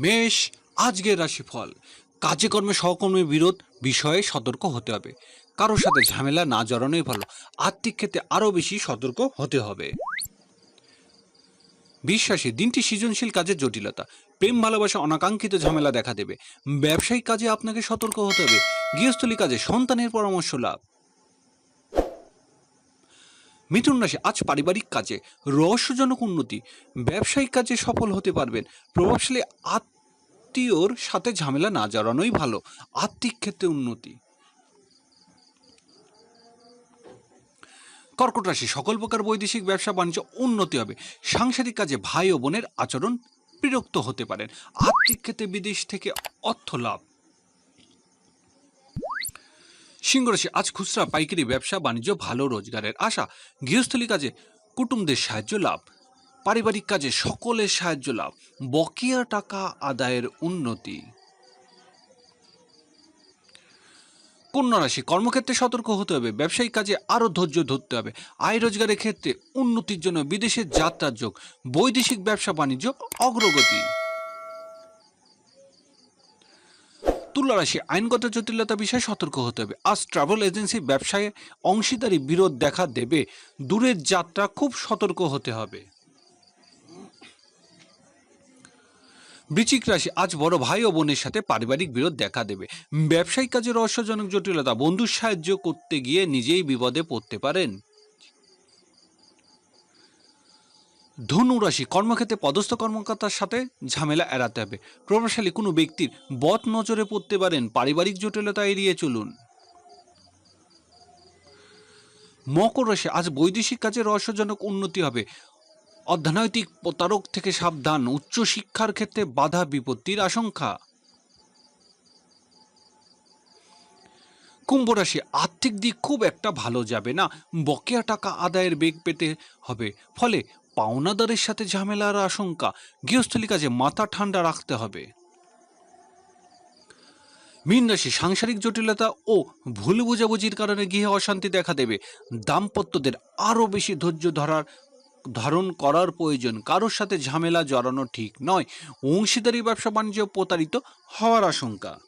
মেষ, আজকের রাশিফল। কাজে কর্মে, সহকর্মী বিরোধ, বিষয়ে সতর্ক হতে হবে। কারোর সাথে ঝামেলা না জড়ানোই ভালো। আর্থিক ক্ষেত্রে আরও বেশি সতর্ক হতে হবে। বিশ্বাসী, দিনটি সৃজনশীল কাজের জটিলতা। প্রেম, ভালোবাসা, অনাকাঙ্ক্ষিত ঝামেলা দেখা দেবে। ব্যবসায়িক কাজে আপনাকে সতর্ক হতে হবে। গৃহস্থলী কাজে সন্তানের পরামর্শ লাভ। মিথুন রাশি আজ পারিবারিক কাজে, রহস্যজনক উন্নতি, ব্যবসায়িক কাজে সফল হতে পারবেন। প্রভাবশালী আত্মীয়র সাথে ঝামেলা না জড়ানোই ভালো। আর্থিক ক্ষেত্রে উন্নতি। কর্কট রাশি, সকল প্রকার বৈদেশিক ব্যবসা বাণিজ্য উন্নতি হবে। সাংসারিক কাজে ভাই ও বোনের আচরণ বিরক্ত হতে পারেন। আর্থিক ক্ষেত্রে বিদেশ থেকে অর্থ লাভ। সিংহরাশি আজ খুচরা, পাইকারি ব্যবসা, বাণিজ্য, ভালো রোজগারের আশা। গৃহস্থলী কাজে কুটুমদের সাহায্য লাভ, পারিবারিক কাজে সকলের সাহায্য লাভ, বকেয়া টাকা আদায়ের উন্নতি। কন্যা রাশি, কর্মক্ষেত্রে সতর্ক হতে হবে, ব্যবসায়িক কাজে আরও ধৈর্য ধরতে হবে। আয় রোজগারের ক্ষেত্রে উন্নতির জন্য বিদেশের যাত্রার যোগ, বৈদেশিক ব্যবসা, বাণিজ্য, অগ্রগতি। তুলা রাশি আইনগত জটিলতা বিষয়ে সতর্ক হতে হবে। আজ ট্রাভেল এজেন্সি ব্যবসায় অংশীদারি বিরোধ দেখা দেবে। দূরের যাত্রা খুব সতর্ক হতে হবে। বৃচিক রাশি, আজ বড় ভাই ও বোনের সাথে পারিবারিক বিরোধ দেখা দেবে। ব্যবসায়িক কাজে রহস্যজনক জটিলতা, বন্ধুর সাহায্য করতে গিয়ে নিজেই বিপদে পড়তে পারেন। ধনু রাশি, কর্মক্ষেত্রে পদস্থ কর্মকর্তার সাথে ঝামেলা এড়াতে হবে। প্রভাবশালী কোনো ব্যক্তির বদ নজরে পড়তে পারেন, পারিবারিক জটিলতা এড়িয়ে চলুন। মকর রাশি, আজ বৈদেশিক কাজে রহস্যজনক উন্নতি হবে। অর্থনৈতিক প্রতারক থেকে সাবধান, উচ্চশিক্ষার ক্ষেত্রে বাধা বিপত্তির আশঙ্কা। কুম্ভ রাশি, আর্থিক দিক খুব একটা ভালো যাবে না। বকেয়া টাকা আদায়ের বেগ পেতে হবে। ফলে পাওনাদারের সাথে ঝামেলার আশঙ্কা। গৃহস্থলী কাজে মাথা ঠান্ডা রাখতে হবে। মীন রাশি সাংসারিক জটিলতা ও ভুল বোঝাবুঝির কারণে গৃহে অশান্তি দেখা দেবে। দাম্পত্যদের আরও বেশি ধৈর্য ধরার, ধারণ করার প্রয়োজন। কারোর সাথে ঝামেলা জড়ানো ঠিক নয়। অংশীদারি ব্যবসা বাণিজ্য প্রতারিত হওয়ার আশঙ্কা।